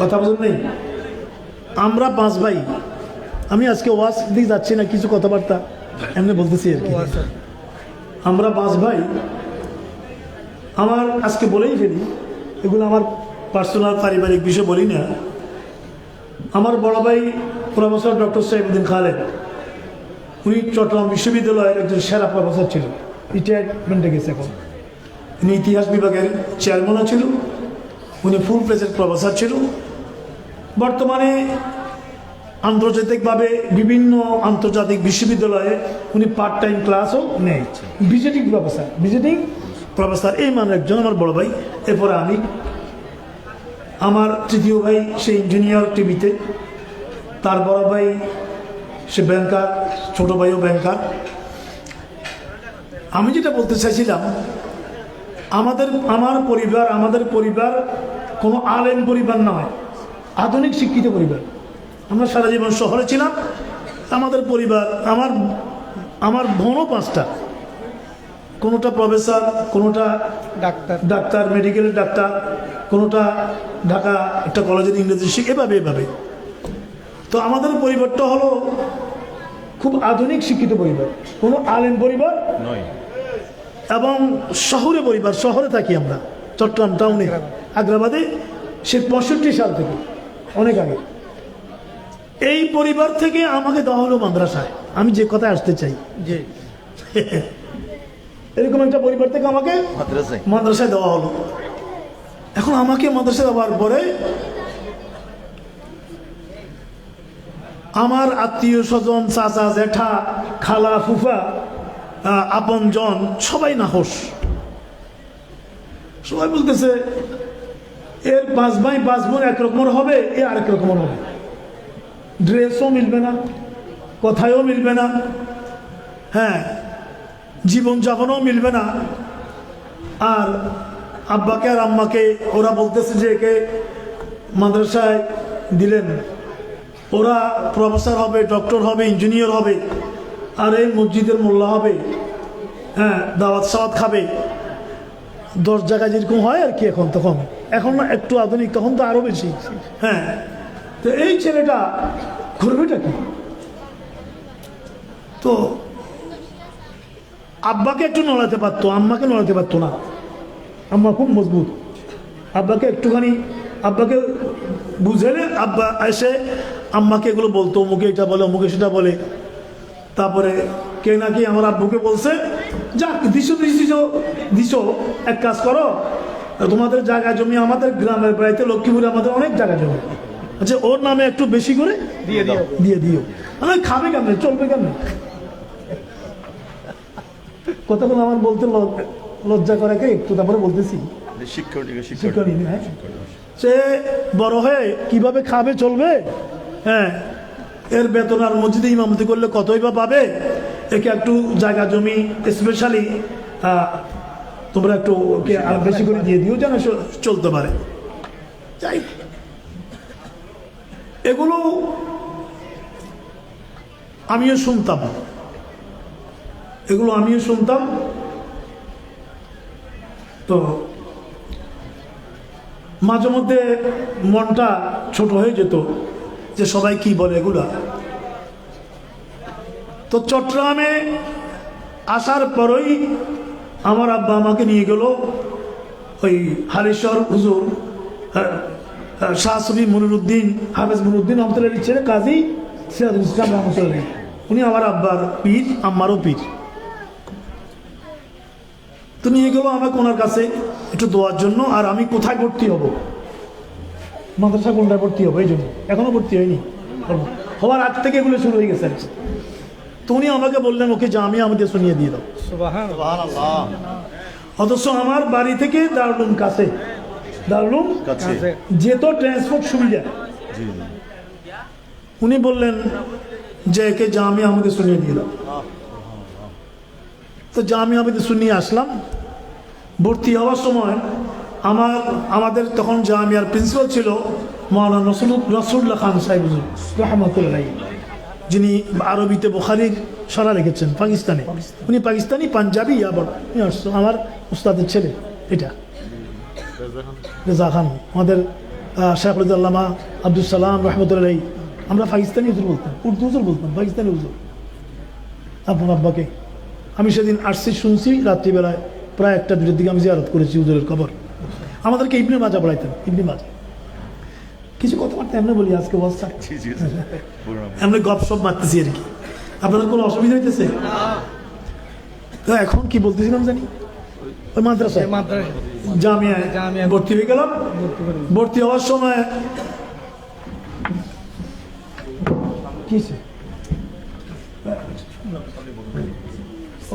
কথা বলুন নেই? আমরা পাঁচ ভাই আমি আজকে ওয়াজ দিকে যাচ্ছি না কিছু কথাবার্তা এমনি বলতেছি আর কি। আমরা পাঁচ ভাই আমার আজকে বলেই ফেলি এগুলো আমার পার্সোনাল পারিবারিক বিষয় বলি না। আমার বড় ভাই প্রফেসর ডক্টর সাহেবুদ্দিন খালেদ উনি চট্টগ্রাম বিশ্ববিদ্যালয়ের একজন সেরা প্রফেসর ছিল রিটায়ারমেন্টে গেছে এখন। উনি ইতিহাস বিভাগের চেয়ারম্যানও ছিল উনি ফুল প্রেজেন্ট প্রফেসর ছিল বর্তমানে আন্তর্জাতিকভাবে বিভিন্ন আন্তর্জাতিক বিশ্ববিদ্যালয়ে উনি পার্ট টাইম ক্লাসও নেয়। ভিজিটিং প্রফেসর ভিজিটিং প্রফেসর এই মানে একজন আমার বড় ভাই। এরপরে আমি আমার তৃতীয় ভাই, সে ইঞ্জিনিয়ার টিভিতে তার বড় ভাই, সে ব্যাংকার ছোট ভাইও ব্যাংকার আমি যেটা বলতে চাইছিলাম, আমাদের, আমার পরিবার, আমাদের পরিবার কোনো আলেম পরিবার নয়। আধুনিক শিক্ষিত পরিবার। আমরা সারা জীবন শহরে ছিলাম আমাদের পরিবার আমার আমার বোনও পাঁচটা। কোনোটা প্রফেসর কোনোটা ডাক্তার। ডাক্তার মেডিকেলের ডাক্তার কোনোটা ঢাকা একটা কলেজের ইংরেজি শিখ এভাবে এভাবে। তো আমাদের পরিবারটা হলো খুব আধুনিক শিক্ষিত পরিবার কোনো আলেম পরিবার নয়। এবং শহরে পরিবার শহরে থাকি আমরা চট্টগ্রাম টাউনে আগ্রাবাদে সে পঁয়ষট্টি সাল থেকে। অনেক আগে। এই পরিবার থেকে আমাকে দেওয়া হলো মাদ্রাসায়। আমি যে কথায় আসতে চাই। জি। এরকম একটা পরিবার থেকে আমাকে মাদ্রাসায়। মাদ্রাসায় দেওয়া হলো। এখন আমাকে মাদ্রাসায় দেওয়ার পরে আমার আত্মীয় স্বজন চাচা জ্যাঠা খালা ফুফা আপন জন সবাই নাহস সবাই বলতেছে এর পাঁচ ভাই, পাঁচ বোন একরকমের হবে, এ আরেক রকমের হবে। ড্রেসও মিলবে না, কথায়ও মিলবে না হ্যাঁ জীবনযাপনও মিলবে না। আর আব্বাকে আর আম্মাকে ওরা বলতেছে যে একে মাদ্রাসায় দিলেন। ওরা প্রফেসর হবে, ডক্টর হবে, ইঞ্জিনিয়ার হবে, আর এই মসজিদের মোল্লা হবে হ্যাঁ দাওয়াত সাওয়াত খাবে। দশ জায়গায় যেরকম হয় আর কি এখন তখন। এখন একটু আধুনিক, তখন তো আরও বেশি। হ্যাঁ। তো এই ছেলেটা করবেটা কি? তো আব্বাকে একটু নড়াতে পারতো, আম্মাকে নড়াতে পারতো না। আম্মা খুব মজবুত। আব্বাকে একটুখানি, আব্বাকে বুঝেলে আব্বা এসে আম্মাকে এগুলো বলতো মুখে এটা বলে মুখে সেটা বলে। তারপরে কে নাকি আমার আব্বুকে বলছে, যাক দিছো দিছো দিছো, এক কাজ করো তোমাদের জায়গা জমি আমাদের গ্রামের বাড়িতে লক্ষ্মীপুরে আমাদের অনেক জায়গা জমি। আচ্ছা ওর নামে একটু বেশি করে দিয়ে দিও। দিয়ে দিও। আমি খাবে কেমনে? চলবে কেমনে? কথাগুলো আমার বলতে লজ্জা করে কে? একটু তারপরে বলতেছি। সে বড় হয়ে কীভাবে খাবে চলবে? হ্যাঁ এর বেতন আর মসজিদে ইমামতি করলে কতই বা পাবে? একে একটু জায়গা জমি স্পেশালি তোমরা একটু ওকে আর বেশি করে দিয়ে দিও যেন চলতে পারে। যাই এগুলো আমিও শুনতাম। এগুলো আমিও শুনতাম। তো মাঝে মধ্যে মনটা ছোট হয়ে যেত যে সবাই কি বলে এগুলা। তো চট্টগ্রামে আসার পরই আমার আব্বা আমাকে নিয়ে গেল ওই হারেশ্বর হুজুর শাহসফি মনিরুদ্দিন, হাফেজ মনিরুদ্দিন রহমতুল্লাহ ছেলে কাজী সিরাজুল ইসলাম রহমতুল্লাহ উনি আমার আব্বার পীর আমারও পীর। তো নিয়ে গেল আমাকে ওনার কাছে একটু দেওয়ার জন্য, আর আমি কোথায় ভর্তি হব? মাদ্রাসা কোনটায় ভর্তি হব? এই জন্য। এখনও ভর্তি হয়নি। হওয়ার আগ থেকে এগুলো শুরু হয়ে গেছে। তো উনি আমাকে বললেন ওকে জামিয়া আমাকে শুনিয়ে দিয়ে দাও। অথচ আমার বাড়ি থেকে দারুলুম কাছে। দারুলুম কাছে। কাছে। যেত ট্রান্সপোর্ট সুবিধা। উনি বললেন যে একে জামিয়া আমাকে শুনিয়ে দিয়ে দাও। তো জামিয়া আমাকে শুনিয়ে আসলাম। ভর্তি হওয়ার সময় আমার আমাদের তখন জামিয়ার প্রিন্সিপাল ছিল মৌলানা নসরুল নসরুল্লাহ খান সাহেব রহমতুল্লাহ যিনি আরবিতে বোখারির সরা লিখেছেন পাকিস্তানে। উনি পাকিস্তানি পাঞ্জাবি আবার আমার উস্তাদের ছেলে এটা। রেজা খান আমাদের শাহরুদ আল্লামা আব্দুল সালাম রহমতুল্লাহ আমরা পাকিস্তানি হুজুর বলতাম উর্দু হুজুর বলতাম পাকিস্তানি হুজুর। আপনার আব্বাকে। আমি সেদিন আসছি শুনছি রাত্রিবেলায় প্রায় একটা দুটোর দিকে আমি জিয়ারত করেছি হুজুরের খবর আমাদেরকে ইবনে মাজা পড়াইতেন ইবনে মাজা কিছু কথাবার্তা এমনি বলি আজকে বস্তা। এমনি গপ সপ মারতেছি আর কি। আপনাদের কোনো অসুবিধা হইতেছে? তো এখন কি বলতেছিলাম জানি? ওই মাদ্রাসায়। জামিয়ায় জামিয়ায়। ভর্তি হয়ে গেলাম। ভর্তি হওয়ার সময় কি?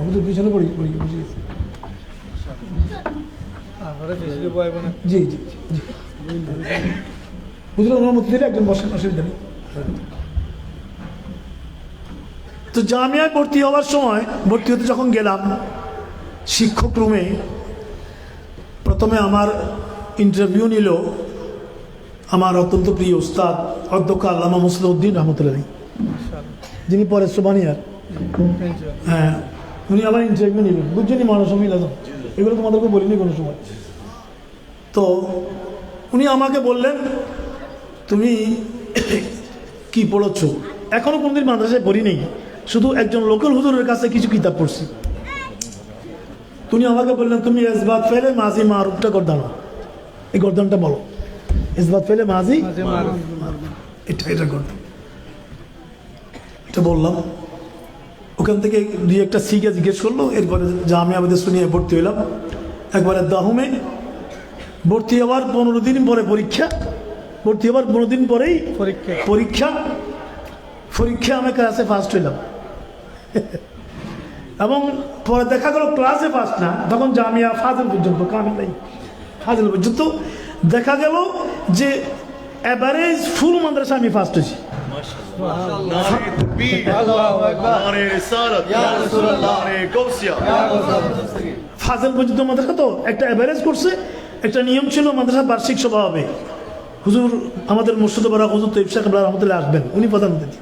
আমি তো পিছনে পড়ি পড়ি বুঝে গেছি। তারপরে বেশি বয়ব না জি জি জি, বুঝলাম অনুমতি দিলে একজন বসেন অসুবিধা নেই তো জামিয়ায় ভর্তি হওয়ার সময়, ভর্তি হতে যখন গেলাম, শিক্ষক রুমে, প্রথমে আমার ইন্টারভিউ নিল আমার অত্যন্ত প্রিয় উস্তাদ অধ্যক্ষ আল্লামা মুসলিউদ্দিন রহমতুল্লাহ যিনি পরে সোবানিয়ার হ্যাঁ উনি আমার ইন্টারভিউ নিলেন। বুঝছেনই মানুষ মিলাদ এগুলো তোমাদেরকে বলিনি কোনো সময়। তো উনি আমাকে বললেন তুমি কি পড়ছো? এখনও কোনদিন মাদ্রাসায় পড়ি নেই শুধু একজন লোকাল হুজুরের কাছে কিছু কিতাব পড়ছি। তুমি আমাকে বললেন তুমি এসবাত ফেলে মাঝি মারুফটা গর্দানো এই গর্দানটা বলো। এসবাত ফেলে মাঝি এটা এটা গর্দান। এটা বললাম। ওখান থেকে দুই একটা শিখে জিজ্ঞেস করল। এরপরে যা আমি আমাদের শুনিয়ে ভর্তি হইলাম। একবারে দাহুমে ভর্তি হওয়ার পনেরো দিন পরে পরীক্ষা। ভর্তি হবার পনেরো দিন পরেই পরীক্ষা। পরীক্ষা। পরীক্ষা আমি ক্লাসে ফার্স্ট হইলাম। এবং পরে দেখা গেল ক্লাসে ফার্স্ট না তখন জামিয়া ফাজিল পর্যন্ত কামিল নাই ফাজিল পর্যন্ত দেখা গেল যে অ্যাভারেজ ফুল মাদ্রাসা আমি ফার্স্ট হয়েছি। ফাজল পর্যন্ত মাদ্রাসা তো একটা অ্যাভারেজ করছে একটা নিয়ম ছিল মাদ্রাসা বার্ষিক সভা হবে। হুজুর আমাদের মুর্শিদ বরা হুজুর তৈব শেখ রহমতুল্লাহ আসবেন উনি প্রধান অতিথি।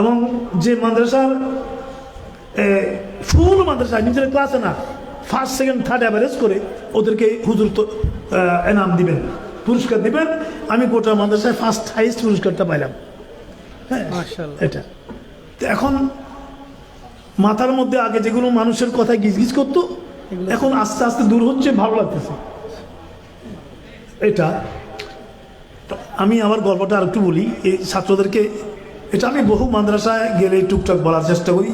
এবং যে মাদ্রাসার ফুল মাদ্রাসা নিজের ক্লাসে না ফার্স্ট সেকেন্ড থার্ড অ্যাভারেজ করে ওদেরকে হুজুর তো এনাম দিবেন পুরস্কার দিবেন। আমি গোটা মাদ্রাসায় ফার্স্ট হাইস্ট পুরস্কারটা পাইলাম। হ্যাঁ এটা। তো এখন মাথার মধ্যে আগে যেগুলো মানুষের কথায় গিজগিজ করতো এখন আস্তে আস্তে দূর হচ্ছে ভালো লাগতেছে। এটা। আমি আমার গল্পটা আর একটু বলি। এই ছাত্রদেরকে, এটা আমি বহু মাদ্রাসায় গেলে টুকটাক বলার চেষ্টা করি।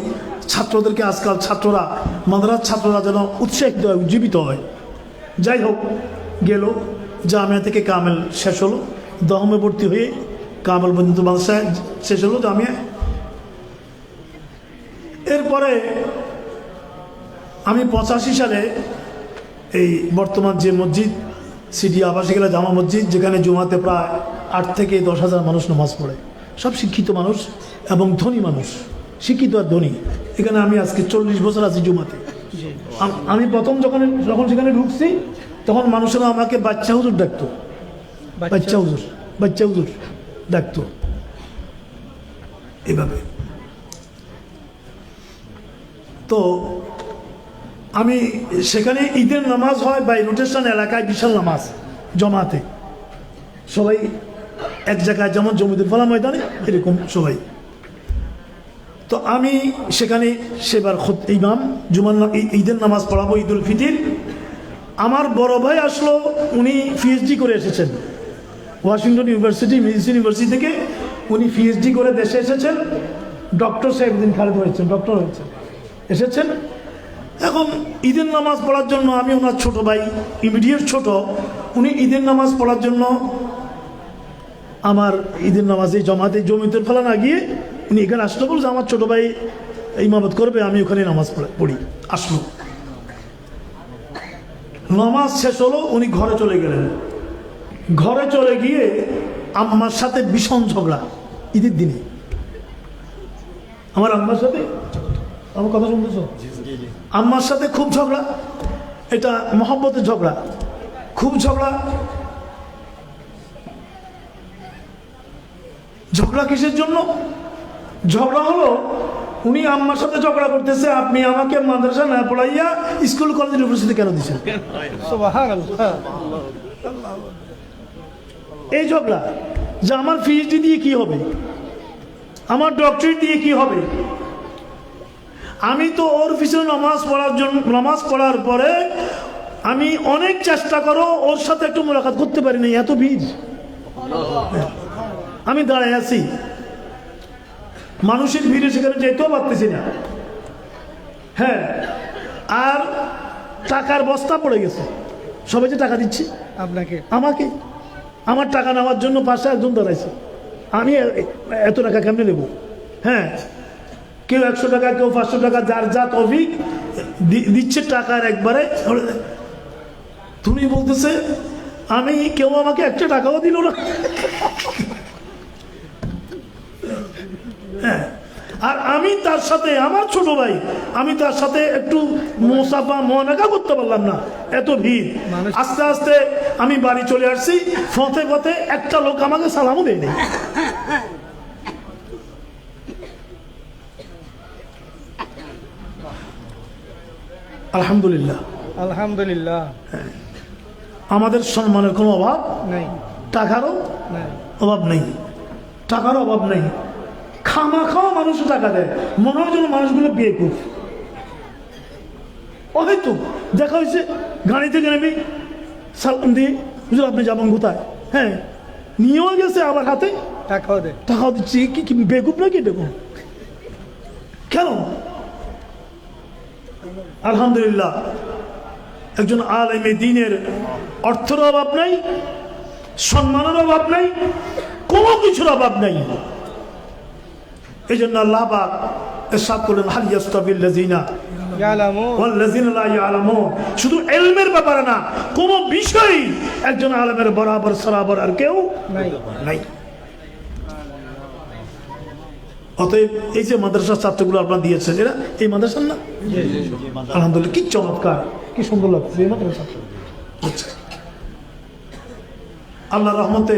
ছাত্রদেরকে আজকাল ছাত্ররা মাদ্রাস ছাত্ররা যেন উৎসাহিত হয়, উজ্জীবিত হয়। যাই হোক, গেল, জামিয়া থেকে কামেল শেষ হলো। দহমে ভর্তি হয়ে কামেল পর্যন্ত মাদ্রাসায় শেষ হলো জামিয়া। এরপরে আমি পঁচাশি সালে এই বর্তমান যে মসজিদ সিটি আবাসিকেরা জামা মসজিদ যেখানে জুমাতে প্রায় আট থেকে দশ হাজার মানুষ নামাজ পড়ে। সব শিক্ষিত মানুষ এবং ধনী মানুষ। শিক্ষিত আর ধনী। এখানে আমি আজকে চল্লিশ বছর আছি জুমাতে। আমি প্রথম যখন যখন সেখানে ঢুকছি তখন মানুষেরা আমাকে বাচ্চা হুজুর ডাকতো। বাচ্চা হুজুর বাচ্চা হুজুর ডাকতো। এভাবে। তো আমি সেখানে ঈদের নামাজ হয় বাই রোটেশন এলাকায় বিশাল নামাজ, জমাতে। সবাই এক জায়গায়, যেমন জমিদের ফলা ময়দানে, এরকম সবাই। তো আমি সেখানে সেবার ইমাম জুমান ঈদের নামাজ পড়াবো, ঈদুল ফিতির। আমার বড় ভাই আসলো, উনি পিএইচডি করে এসেছেন। ওয়াশিংটন ইউনিভার্সিটি মেডিসিন ইউনিভার্সিটি থেকে উনি পিএইচডি করে দেশে এসেছেন। ডক্টর সাহেব দিন খালেদ হয়েছেন ডক্টর হয়েছেন। এসেছেন। এখন ঈদের নামাজ পড়ার জন্য আমি ওনার ছোট ভাই, ইমিডিয়েট ছোট, উনি ঈদের নামাজ পড়ার জন্য আমার ঈদের নামাজে জমাতে জমিতে ফেলা না গিয়ে উনি এখানে আসলো বলছে, আমার ছোট ভাই ইমামত করবে, আমি ওখানে নামাজ পড়া- আসলো। নামাজ শেষ হলো, উনি ঘরে চলে গেলেন। ঘরে চলে গিয়ে আম্মার সাথে ভীষণ ঝগড়া, ঈদের দিনে। আমার আম্মার সাথে? আমার কথা শুনতেছো? আম্মার সাথে খুব ঝগড়া, এটা মহব্বতের ঝগড়া, খুব ঝগড়া। ঝগড়া কিসের জন্য? ঝগড়া হলো, উনি আম্মার সাথে ঝগড়া করতেছে, আপনি আমাকে মাদ্রাসা না পড়াইয়া স্কুল কলেজ ইউনিভার্সিটি কেন দিচ্ছেন এই ঝগড়া, যে আমার পিএইচডি দিয়ে কি হবে? আমার ডক্টরেট দিয়ে কি হবে? আমি তো ওর পিছনে নামাজ পড়ার জন্য নামাজ পড়ার পরে আমি অনেক চেষ্টা করো ওর সাথে একটু মোলাকাত করতে পারি না এত ভিড়। আমি দাঁড়ায় আছি। মানুষের ভিড়ে সেখানে যেতেও পারতেছি না। হ্যাঁ আর টাকার বস্তা পড়ে গেছে। সবাই যে টাকা দিচ্ছে? আপনাকে। আমাকে। আমার টাকা নেওয়ার জন্য পাশে একজন দাঁড়াইছে। আমি এত টাকা কেমনে নেব? হ্যাঁ কেউ একশো টাকা কেউ পাঁচশো টাকা যার যা তফিক দিচ্ছে টাকার একবারে। তুমি বলতেছে আমি কেউ আমাকে একটা টাকাও দিল না। হ্যাঁ। আর আমি তার সাথে আমার ছোট ভাই আমি তার সাথে একটু মোসাফা মহানাকা করতে পারলাম না। এত ভিড়। আস্তে আস্তে আমি বাড়ি চলে আসছি। ফতে ফতে একটা লোক আমাকে সালামও দেয়নি। আলহামদুলিল্লাহ। আলহামদুলিল্লাহ। আমাদের সম্মানের কোনো অভাব নেই। টাকারও অভাব নেই। টাকার অভাব নেই। খামা খাওয়া মানুষও টাকা দেয়। মনে হয় যেন মানুষগুলো বিয়ে ও হয়তো দেখা হয়েছে গাড়ি থেকে নেমে সালাম দিয়ে বুঝলো আপনি যাবেন কোথায়? হ্যাঁ নিয়েও গেছে আবার হাতে। টাকাও দে টাকাও দিচ্ছি। কি কি বেকুব নাকি দেখুন কেন? আলহামদুলিল্লাহ। একজন আলেমে দিনের অর্থের অভাব নাই সম্মানের অভাব নাই কোনো কিছুর অভাব নাই। এই জন্য আল্লাহ পাক এরশাদ করলেন ইয়ালামুন? শুধু ইলমের ব্যাপারে না কোনো বিষয় একজন আলেমের বরাবর সরাবর আর কেউ নাই নাই অতএব এই যে মাদ্রাসার ছাত্রগুলো আপনার দিয়েছেন এরা এই মাদ্রাসার না? আলহামদুলিল্লাহ কি চমৎকার কি সুন্দর লাগছে এই মাদ্রাসা। আচ্ছা। আল্লাহ রহমতে